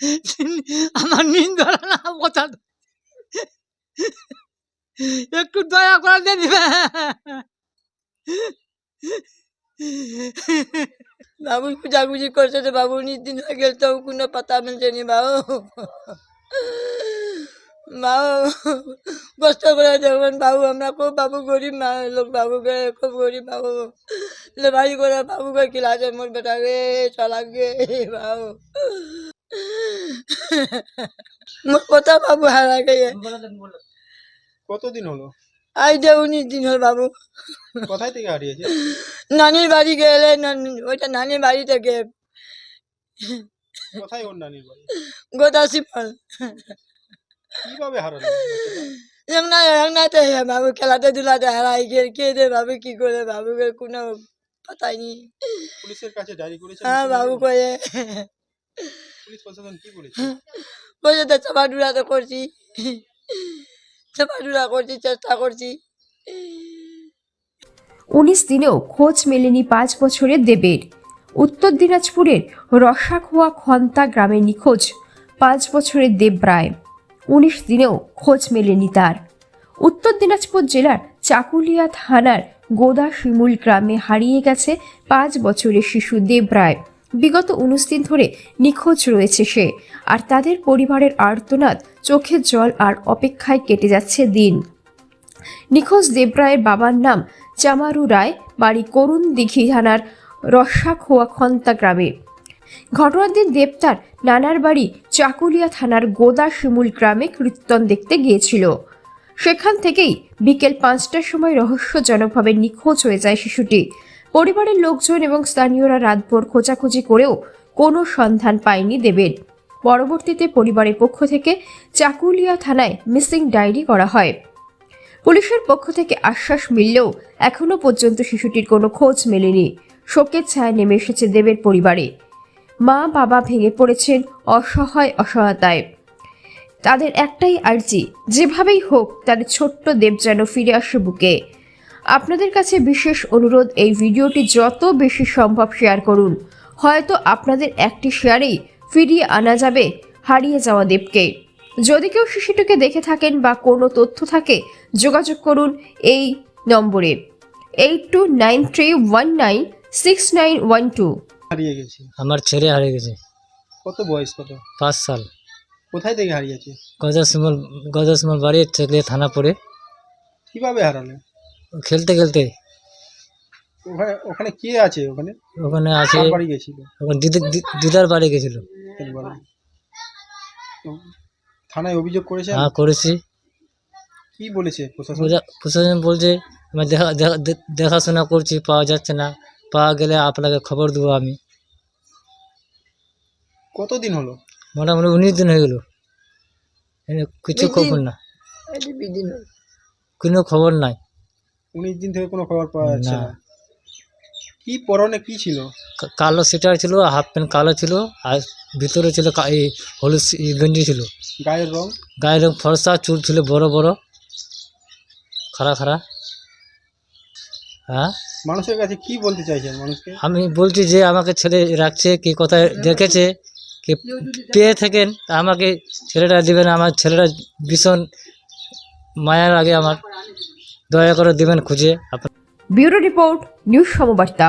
আমার নিন্দর না, বোঝা একটু দয়া করে দেন বাবু পূজাগুজি করছে যে বাবু নিদিন হয়ে গেল তো কোনো পাতা মিলছে নি, বাবু। বাবু, কষ্ট করে দেখবেন বাবু, আমরা খুব বাবু গরিব লোক বাবু গে খুব গরিব বাবু। ভাই করে বাবু গে খিলাছে মোর বেটা গে চলা গে, বাবু। কথা বাবু হারা গিয়ে কতদিন হলো? আই যে উনিশ দিন হল বাবু। কোথায় থেকে হারিয়েছে নানির বাড়ি গেলে ওইটা নানির বাড়ি থেকে। কোথায় ওর নানির বাড়ি গোদাসি ফল কীভাবে হারালো এমনা এমনাতে বাবু খেলাতে ধুলাতে হারাই গিয়ে কে দে বাবু কি করে বাবুকে কোনো পাতাই নি। পুলিশের কাছে ডায়েরি করেছে হ্যাঁ বাবু কয়ে। পুলিশ প্রশাসন কি বলেছে? বসে তো চাপাডুরা তো করছি। চাপাডুরা করছি চেষ্টা করছি। উনিশ দিনেও খোঁজ মেলেনি পাঁচ বছরের দেবের। উত্তর দিনাজপুরের রসাখোয়া খন্তা গ্রামে নিখোঁজ পাঁচ বছরের দেব রায়। উনিশ দিনেও খোঁজ মেলেনি তার। উত্তর দিনাজপুর জেলার চাকুলিয়া থানার গোদা শিমুল গ্রামে হারিয়ে গেছে পাঁচ বছরের শিশু দেব রায়। বিগত উনিশ দিন ধরে নিখোঁজ রয়েছে সে। আর তাদের পরিবারের আর্তনাদ চোখের জল আর অপেক্ষায় কেটে যাচ্ছে দিন। নিখোঁজ দেবরায়ের বাবার নাম চামারু রায়, বাড়ি করুণ দিঘি থানার রসাখোয়া খন্তা গ্রামে। ঘটনার দিন দেব তার নানার বাড়ি চাকুলিয়া থানার গোদা শিমুল গ্রামে কীর্তন দেখতে গিয়েছিল। সেখান থেকেই বিকেল পাঁচটার সময় রহস্যজনকভাবে নিখোঁজ হয়ে যায় শিশুটি। পরিবারের লোকজন এবং স্থানীয়রা রাতভর খোঁজাখুঁজি করেও কোনো সন্ধান পায়নি দেবের। পরবর্তীতে পরিবারের পক্ষ থেকে চাকুলিয়া থানায় মিসিং ডায়েরি করা হয়। পুলিশের পক্ষ থেকে আশ্বাস মিললেও এখনও পর্যন্ত শিশুটির কোনো খোঁজ মেলেনি। শোকের ছায়া নেমে এসেছে দেবের পরিবারে। মা, বাবা ভেঙে পড়েছেন অসহায় অসহায়তায়। তাদের একটাই আর্জি, যেভাবেই হোক তাদের ছোট্ট দেব যেন ফিরে আসে বুকে। আপনাদের কাছে বিশেষ অনুরোধ এই ভিডিওটি যত বেশি সম্ভব শেয়ার করুন। হয়তো আপনাদের একটি শেয়ারেই ফিরিয়ে আনা যাবে হারিয়ে যাওয়া দেবকে। যদি কেউ শিশুটিকে দেখে থাকেন বা কোনো তথ্য থাকে যোগাযোগ করুন এই নম্বরে। Eight two nine three one nine six nine one two. হারিয়ে গেছে। আমার ছেলে হারিয়ে গেছে। কত বয়স কত? পাঁচ সাল। কোথায় থেকে হারিয়েছে? গজাসমল গজাসমল বাড়ি থেকে থানা পড়ে। কীভাবে হারালে? খেলতে খেলতে। ওখানে ওখানে কে আছে ওখানে? ওখানে আছে বাড়ি গেছিল? ওখানে দিদি- দিদার বাড়ি গেছিল। থানায় অভিযোগ করেছে হ্যাঁ করেছি। কি বলেছে প্রশাসন? প্রশাসন বলছে আমি দেখা দেখা দেখাশোনা করছি পাওয়া যাচ্ছে না। পাওয়া গেলে আপনাকে খবর দেবো আমি। কতদিন হলো? মোটামুটি উনিশ দিন হয়ে গেল। কিছু খবর না। কোনো খবর নাই। উনিশ দিন থেকে কোনো খবর পাওয়া যাচ্ছে না। না। কি পরনে কি ছিল? কা- কালো সেটার ছিল হাফ প্যান্ট কালো ছিল আর ভিতরে ছিল কা- এই হলুদ সি- এই গেঞ্জি ছিল। গায়ের রং? গায়ের রং ফর্সা চুল ছিল বড় বড় খাড়া খাড়া। হ্যাঁ? মানুষের কাছে কি বলতে চাইছেন মানুষকে? আমি বলছি যে আমাকে ছেলে রাখছে কি কোথায় দেখেছে কে পেয়ে থাকেন তা আমাকে ছেলেটা দিবেন আমার ছেলেটা ভীষণ মায়ার আগে আমার দয়া করে দিবেন খুঁজে। আপনার ব্যুরো রিপোর্ট নিউজ সমবার্তা।